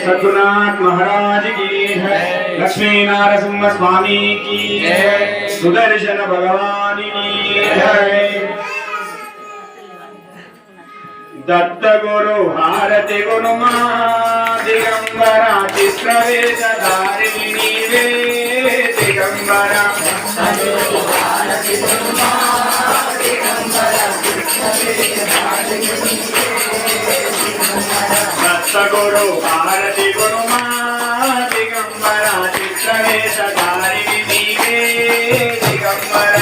सद्गुनाथ महाराज की जय। लक्ष्मी नारसिंह स्वामी की जय। सुदर्शन भगवान की जय दत्त गुरु हारति गुरुमा दिगंबरा वे दिगंबरा సగుడు భారతి గురుమా దిగంబర చిత్రవేశ దారిని నీకే దిగంబర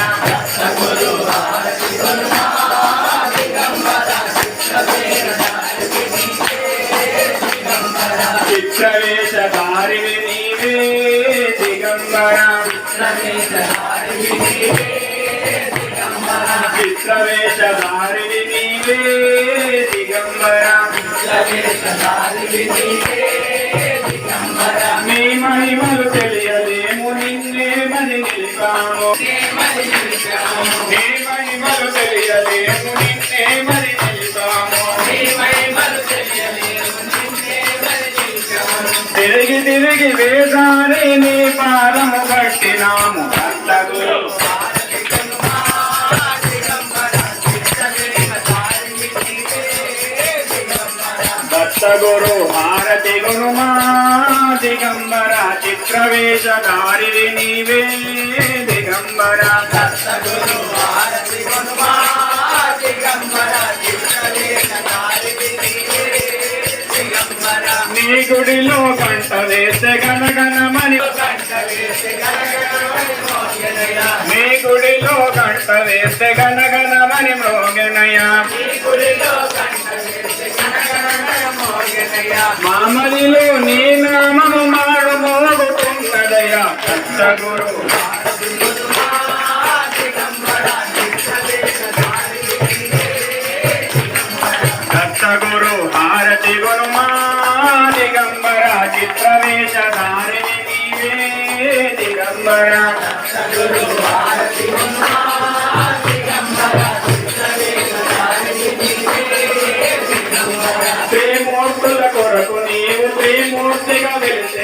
సగుడు భారతి గురుమా దిగంబర చిత్రవేశ దారిని నీకే దిగంబర చిత్రవేశ దారిని నీకే దిగంబర చిత్రవేశ దారిని నీవే దిగంబర నీ మహిమలు తెలియలేము నిన్నే మని నిలిపాము నీ మహిమలు తెలియలేము నిన్నే మరి నిలిపాము తిరిగి తిరిగి వేసారి నీ పాదము కట్టినాము భక్త గురు సప్తగురు హారతి గురుమా దిగంబర చిత్రవేష దారి నీవే దిగంబర సప్తగురు హారతి గురుమా దిగంబర చిత్రవేష దారి నీ గుడిలో కంట వేసే గణగణమని కంట వేసే గనగనమని నీ గుడిలో కంట వేసే గణగణమని మృగనయా నీ గుడిలో కంట వేసే మామదిలో నీ నామము మాడు మోగుతున్నదయ్యా గురు దత్త గురు హారతి గురుమా దిగంబర నీవే దిగంబర.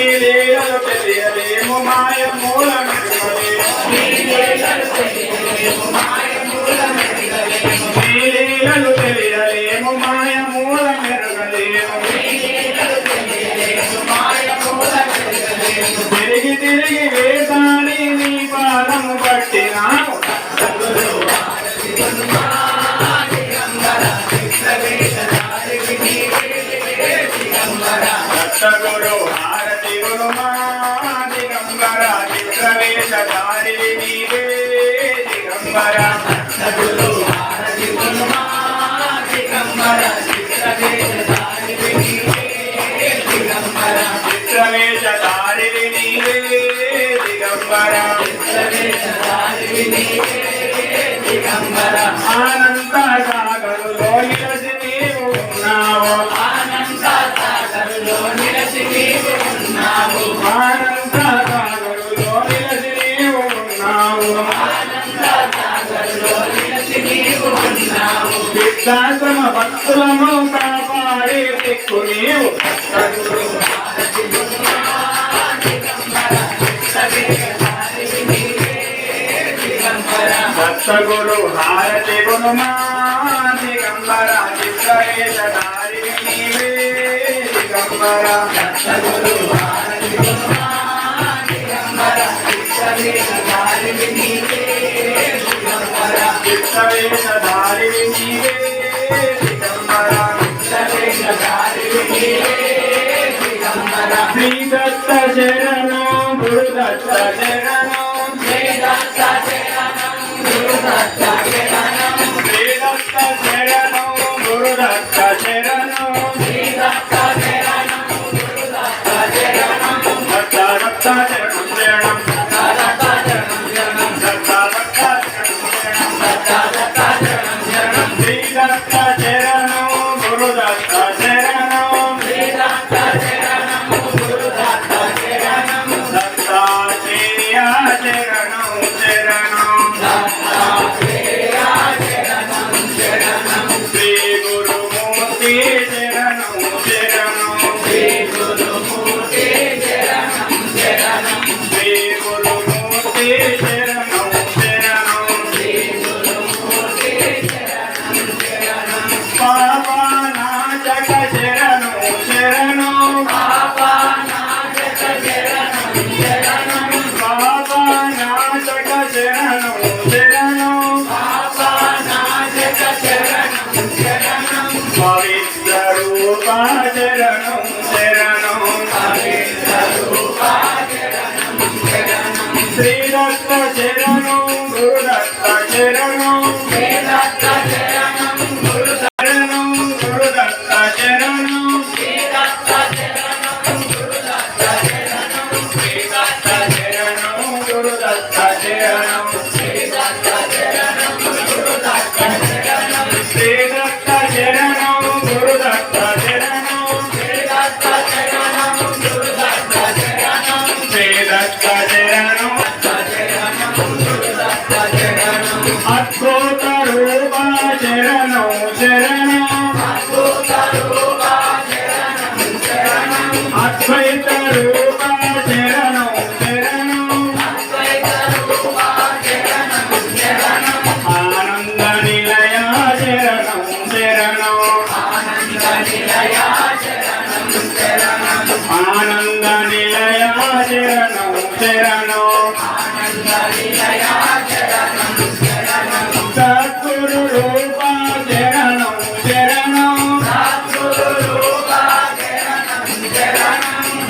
తెలియలేము మాయ మూలం తెలియలేము మాయ ఆనంద సాగరులో నిలసి నీవు ఉన్నావు. ఆనంద సాగరులో నిలసి నీవు ఉన్నావు ఆనంద సాగరులో నిలసి నీవు ఉన్నావు. సిద్ధాశ్రమ భక్తులను కాపాడే దిక్కు నీవు దత్తగురు హారతి గురుమా దిగంబర చిత్రేశ దారి నీవే దిగంబర దత్తగురు హారతి గురుమా దిగంబర నీవే సవేషధారిణి నీవే దిగంబర సవేషధారిణి నీవే దిగంబర శ్రీ దత్త శరణం గురు దత్త శరణం శ్రీ దత్త శరణం గురు శరణం Cayeron,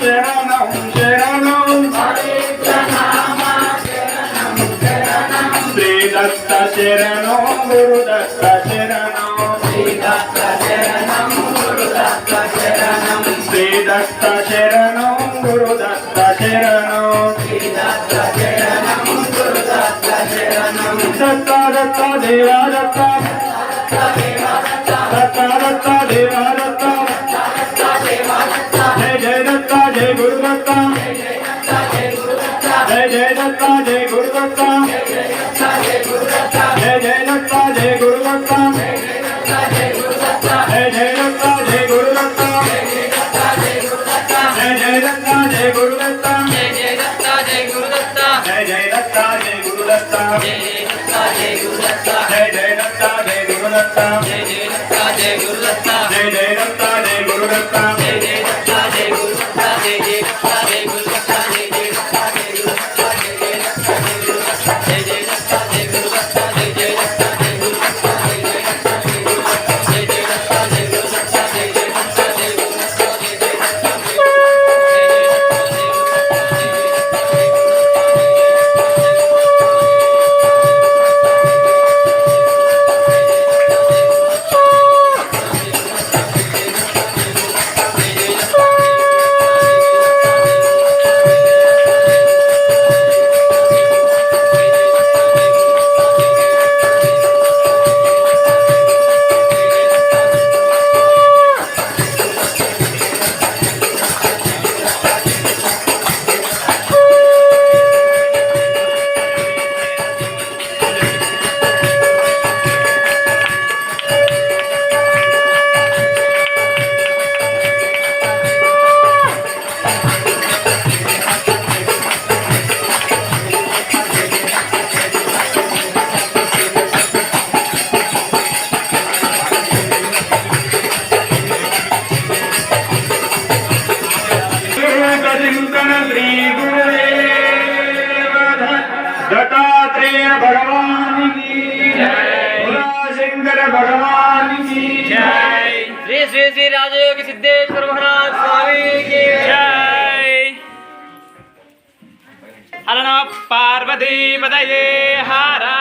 శరణం శరణం శ్రీ దత్త శరణం. గురు దత్త శరణం శ్రీ దత్త శరణం గురు దత్త. శరణం శ్రీ దత్త శరణం గురు దత్త శరణం శ్రీ దత్త శరణం దత్త శరణం దత్త దత్త దత్త దత్త. జయ జయ దత్త జయ గురు దత్త. జయ జయ దత్త జయ గురు దత్త. జయ జయ దత్త జయ గురు దత్త. జయ జయ దత్త జయ గురు దత్త. జయ జయ దత్త జయ గురు దత్త. జయ జయ దత్త జయ గురు దత్త జయ జయ దత్త జయ గురు దత్త. సిద్ధేశ్వర మహారాజ్ స్వామికి జై. హరణ పార్వతీ పదయే హారా